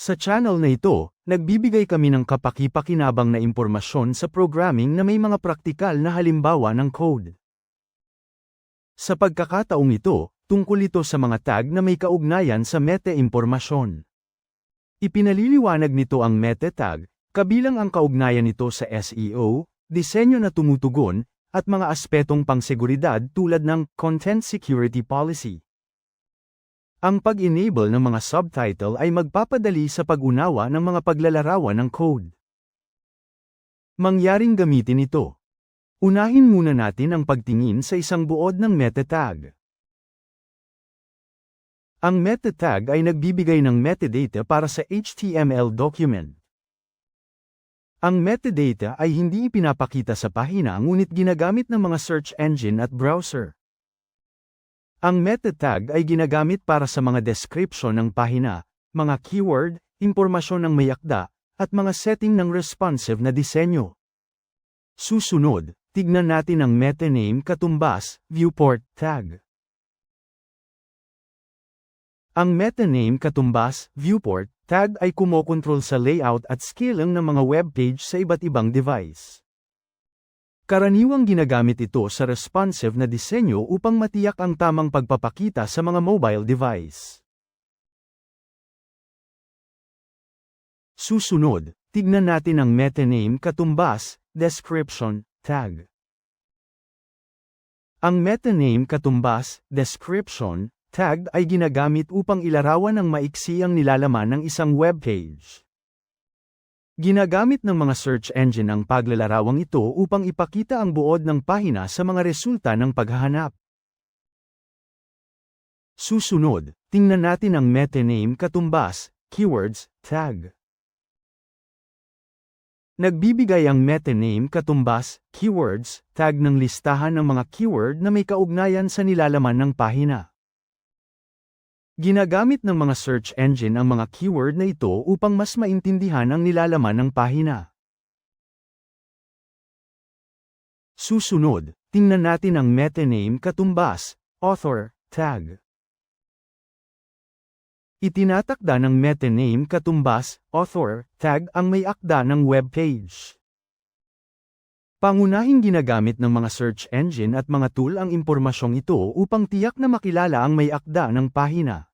Sa channel na ito, nagbibigay kami ng kapaki-pakinabang na impormasyon sa programming na may mga praktikal na halimbawa ng code. Sa pagkakataong ito, tungkol ito sa mga tag na may kaugnayan sa meta-impormasyon. Ipinaliliwanag nito ang meta tag, kabilang ang kaugnayan nito sa SEO, disenyo na tumutugon, at mga aspetong pangseguridad tulad ng Content Security Policy. Ang pag-enable ng mga subtitle ay magpapadali sa pag-unawa ng mga paglalarawan ng code. Mangyaring gamitin ito. Unahin muna natin ang pagtingin sa isang buod ng meta tag. Ang meta tag ay nagbibigay ng metadata para sa HTML document. Ang metadata ay hindi ipinapakita sa pahina ngunit ginagamit ng mga search engine at browser. Ang meta tag ay ginagamit para sa mga description ng pahina, mga keyword, impormasyon ng may akda, at mga setting ng responsive na disenyo. Susunod, tignan natin ang meta name katumbas, viewport tag. Ang meta name katumbas, viewport, tag ay kumokontrol sa layout at scaling ng mga web page sa iba't ibang device. Karaniwang ginagamit ito sa responsive na disenyo upang matiyak ang tamang pagpapakita sa mga mobile device. Susunod, tignan natin ang meta name katumbas, description, tag. Ang meta name katumbas, description, tag ay ginagamit upang ilarawan ng maiksi ang nilalaman ng isang web page. Ginagamit ng mga search engine ang paglalarawang ito upang ipakita ang buod ng pahina sa mga resulta ng paghahanap. Susunod, tingnan natin ang meta name katumbas, keywords, tag. Nagbibigay ang meta name katumbas, keywords, tag ng listahan ng mga keyword na may kaugnayan sa nilalaman ng pahina. Ginagamit ng mga search engine ang mga keyword na ito upang mas maintindihan ang nilalaman ng pahina. Susunod, tingnan natin ang meta name katumbas, author, tag. Itinatakda ng meta name katumbas, author, tag ang may akda ng web page. Pangunahing ginagamit ng mga search engine at mga tool ang impormasyong ito upang tiyak na makilala ang may akda ng pahina.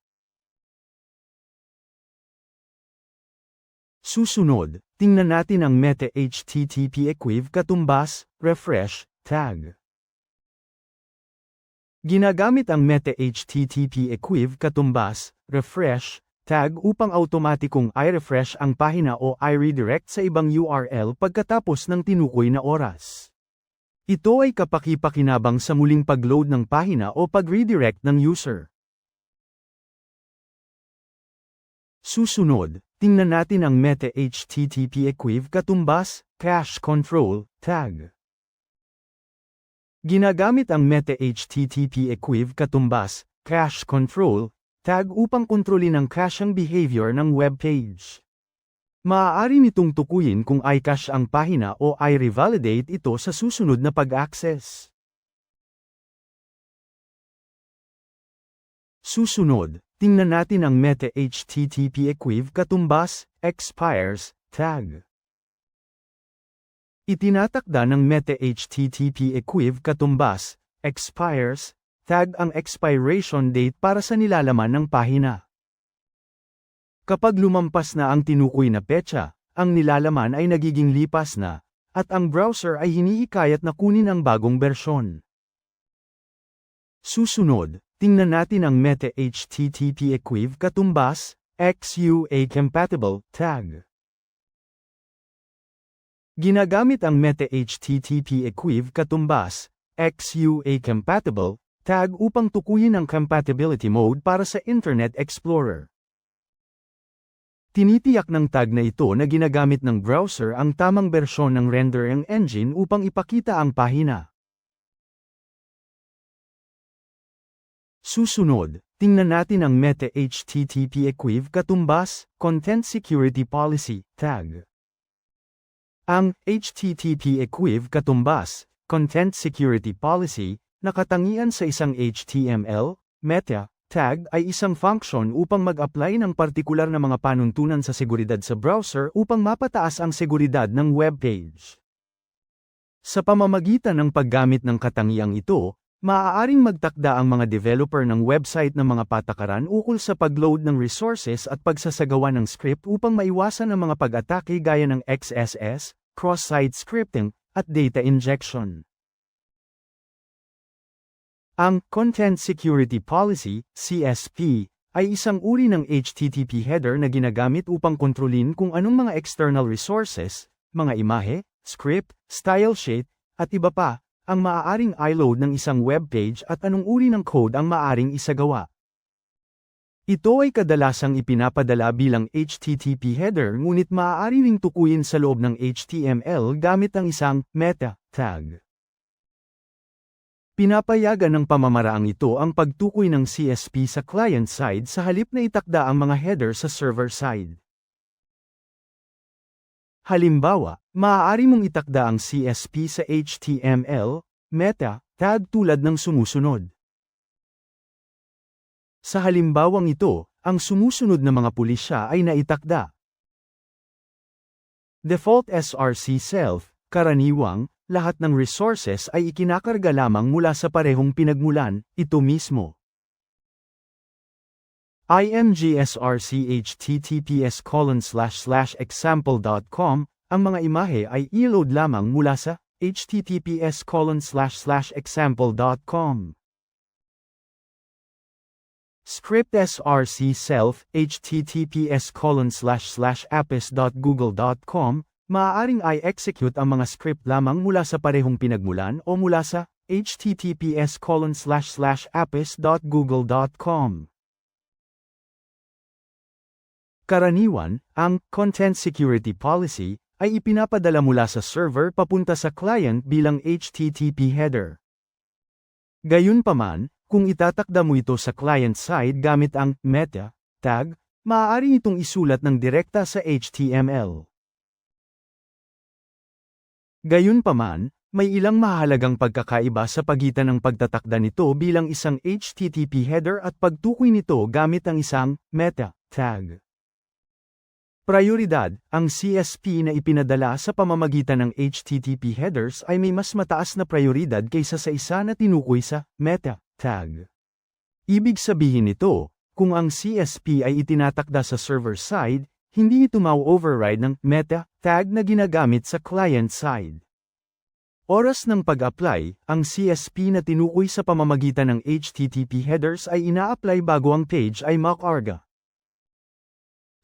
Susunod, tingnan natin ang meta HTTP equiv katumbas, refresh, tag. Ginagamit ang meta HTTP equiv katumbas, refresh, tag upang automatikong i-refresh ang pahina o i-redirect sa ibang URL pagkatapos ng tinukoy na oras. Ito ay kapaki-pakinabang sa muling pag-load ng pahina o pag-redirect ng user. Susunod, tingnan natin ang meta HTTP equiv katumbas, cache control, tag. Ginagamit ang meta HTTP equiv katumbas, cache control, tag upang kontrolin ang caching behavior ng web page. Maaari nitong tukuyin kung i-cache ang pahina o i-revalidate ito sa susunod na pag-access. Susunod, tingnan natin ang meta HTTP equiv katumbas, expires, tag. Itinatakda ng meta HTTP equiv katumbas, expires, tag ang expiration date para sa nilalaman ng pahina. Kapag lumampas na ang tinukoy na petsa, ang nilalaman ay nagiging lipas na, at ang browser ay hinihikayat na kunin ang bagong bersyon. Susunod, Tingnan natin ang meta HTTP equiv katumbas, XUA compatible tag. Ginagamit ang meta HTTP equiv katumbas, XUA compatible tag upang tukuyin ang compatibility mode para sa Internet Explorer. Tinitiyak ng tag na ito na ginagamit ng browser ang tamang bersyon ng rendering engine upang ipakita ang pahina. Susunod, tingnan natin ang meta HTTP equiv katumbas, Content Security Policy, tag. Ang HTTP equiv katumbas, Content Security Policy, nakatangian sa isang HTML, meta, tag ay isang function upang mag-apply ng partikular na mga panuntunan sa seguridad sa browser upang mapataas ang seguridad ng web page. Sa pamamagitan ng paggamit ng katangiang ito, maaaring magtakda ang mga developer ng website ng mga patakaran ukol sa pagload ng resources at pagsasagawa ng script upang maiwasan ang mga pag-atake gaya ng XSS, cross-site scripting, at data injection. Ang Content Security Policy, CSP, ay isang uri ng HTTP header na ginagamit upang kontrolin kung anong mga external resources, mga imahe, script, style sheet, at iba pa, ang maaaring i-load ng isang web page at anong uri ng code ang maaaring isagawa. Ito ay kadalasang ipinapadala bilang HTTP header ngunit maaari ring tukuyin sa loob ng HTML gamit ang isang meta tag. Pinapayagan ng pamamaraang ito ang pagtukoy ng CSP sa client side sa halip na itakda ang mga header sa server side. Halimbawa, maaari mong itakda ang CSP sa HTML, meta, tag tulad ng sumusunod. Sa halimbawang ito, ang sumusunod na mga pulisya ay naitakda. Default SRC self, karaniwang, lahat ng resources ay ikinakarga lamang mula sa parehong pinagmulan, ito mismo. IMGSRC https colon slash slash example.com, ang mga imahe ay i-load lamang mula sa https colon slash slash example.com. Script SRC self https colon slash slash apis.google.com Maaaring i-execute ang mga script lamang mula sa parehong pinagmulan o mula sa https apis.google.com. Karaniwan, ang Content Security Policy ay ipinapadala mula sa server papunta sa client bilang HTTP header. Gayunpaman, kung itatakda mo ito sa client side gamit ang meta tag, maaari itong isulat ng direkta sa HTML. Gayunpaman, may ilang mahalagang pagkakaiba sa pagitan ng pagtatakda nito bilang isang HTTP header at pagtukoy nito gamit ang isang meta tag. Prioridad, ang CSP na ipinadala sa pamamagitan ng HTTP headers ay may mas mataas na prioridad kaysa sa isa na tinukoy sa meta tag. Ibig sabihin nito, kung ang CSP ay itinatakda sa server side, hindi ito mau-override ng meta tag na ginagamit sa client side. Oras ng pag-apply, ang CSP na tinukoy sa pamamagitan ng HTTP headers ay ina-apply bago ang page ay makarga.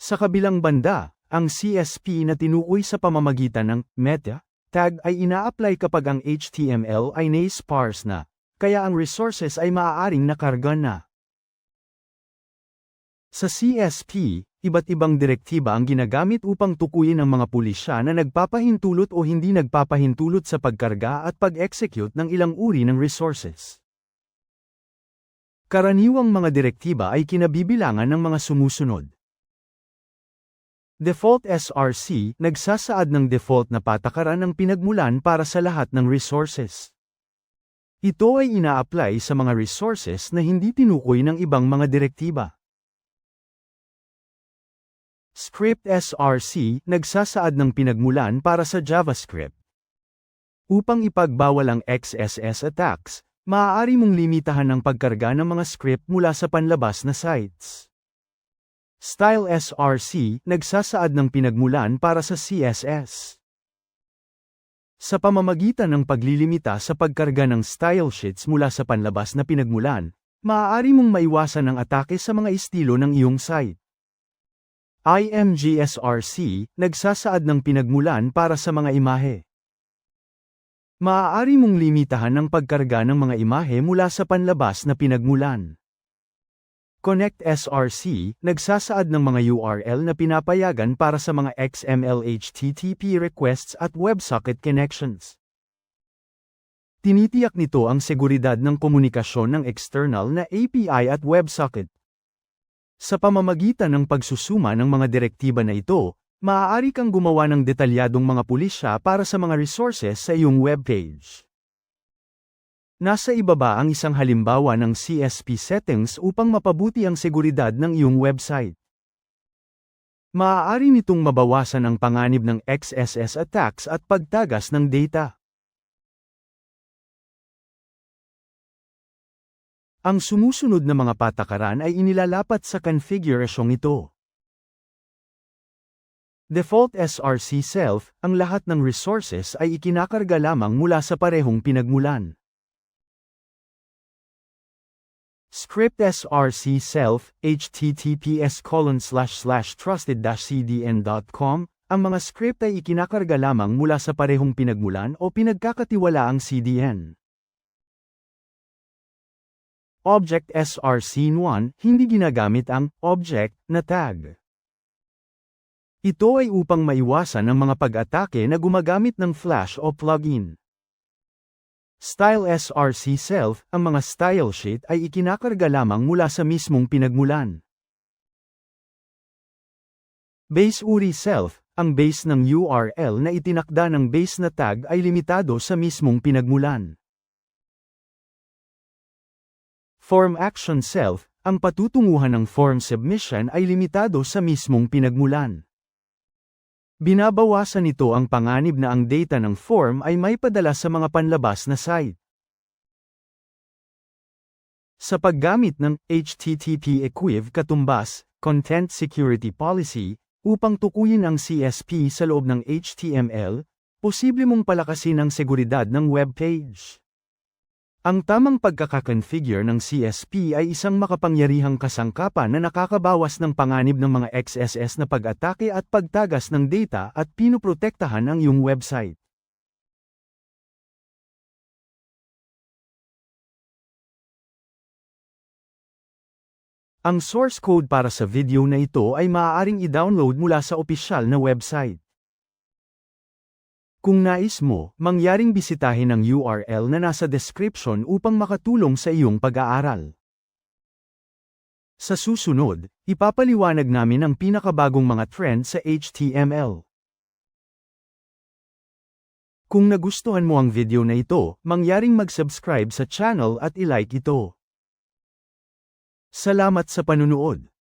Sa kabilang banda, ang CSP na tinukoy sa pamamagitan ng meta tag ay ina-apply kapag ang HTML ay na-sparse na, kaya ang resources ay maaaring nakarga na. Sa CSP, iba't ibang direktiba ang ginagamit upang tukuyin ang mga pulisya na nagpapahintulot o hindi nagpapahintulot sa pagkarga at pag-execute ng ilang uri ng resources. Karaniwang mga direktiba ay kinabibilangan ng mga sumusunod. Default SRC, nagsasaad ng default na patakaran ng pinagmulan para sa lahat ng resources. Ito ay ina-apply sa mga resources na hindi tinukoy ng ibang mga direktiba. Script SRC nagsasaad ng pinagmulan para sa JavaScript. Upang ipagbawal ang XSS attacks, maaari mong limitahan ang pagkarga ng mga script mula sa panlabas na sites. Style SRC nagsasaad ng pinagmulan para sa CSS. Sa pamamagitan ng paglilimita sa pagkarga ng style sheets mula sa panlabas na pinagmulan, maaari mong maiwasan ang atake sa mga estilo ng iyong site. IMGSRC, nagsasaad ng pinagmulan para sa mga imahe. Maaari mong limitahan ang pagkarga ng mga imahe mula sa panlabas na pinagmulan. Connect SRC, nagsasaad ng mga URL na pinapayagan para sa mga XML HTTP requests at WebSocket connections. Tinitiyak nito ang seguridad ng komunikasyon ng external na API at WebSocket. Sa pamamagitan ng pagsusuma ng mga direktiba na ito, maaari kang gumawa ng detalyadong mga pulisya para sa mga resources sa iyong webpage. Nasa ibaba ang isang halimbawa ng CSP settings upang mapabuti ang seguridad ng iyong website. Maaari nitong mabawasan ang panganib ng XSS attacks at pagtagas ng data. Ang sumusunod na mga patakaran ay inilalapat sa konfigurasyong ito. Default SRC self, ang lahat ng resources ay ikinakarga lamang mula sa parehong pinagmulan. Script SRC self, https colon slash slash trusted-cdn.com, ang mga script ay ikinakarga lamang mula sa parehong pinagmulan o pinagkakatiwalaang CDN. Object SRC1, hindi ginagamit ang object na tag. Ito ay upang maiwasan ang mga pag-atake na gumagamit ng flash o plugin. Style SRC self, ang mga style sheet ay ikinakarga lamang mula sa mismong pinagmulan. Base URI self, ang base ng URL na itinakda ng base na tag ay limitado sa mismong pinagmulan. Form action self, ang patutunguhan ng form submission ay limitado sa mismong pinagmulan. Binabawasan nito ang panganib na ang data ng form ay may padala sa mga panlabas na site. Sa paggamit ng HTTP Equiv katumbas, Content Security Policy, upang tukuyin ang CSP sa loob ng HTML, posible mong palakasin ang seguridad ng web page. Ang tamang pagkakakonfigure ng CSP ay isang makapangyarihang kasangkapan na nakakabawas ng panganib ng mga XSS na pag-atake at pagtagas ng data at pinoprotektahan ang iyong website. Ang source code para sa video na ito ay maaaring i-download mula sa opisyal na website. Kung nais mo, mangyaring bisitahin ang URL na nasa description upang makatulong sa iyong pag-aaral. Sa susunod, ipapaliwanag namin ang pinakabagong mga trend sa HTML. Kung nagustuhan mo ang video na ito, mangyaring mag-subscribe sa channel at ilike ito. Salamat sa panunood.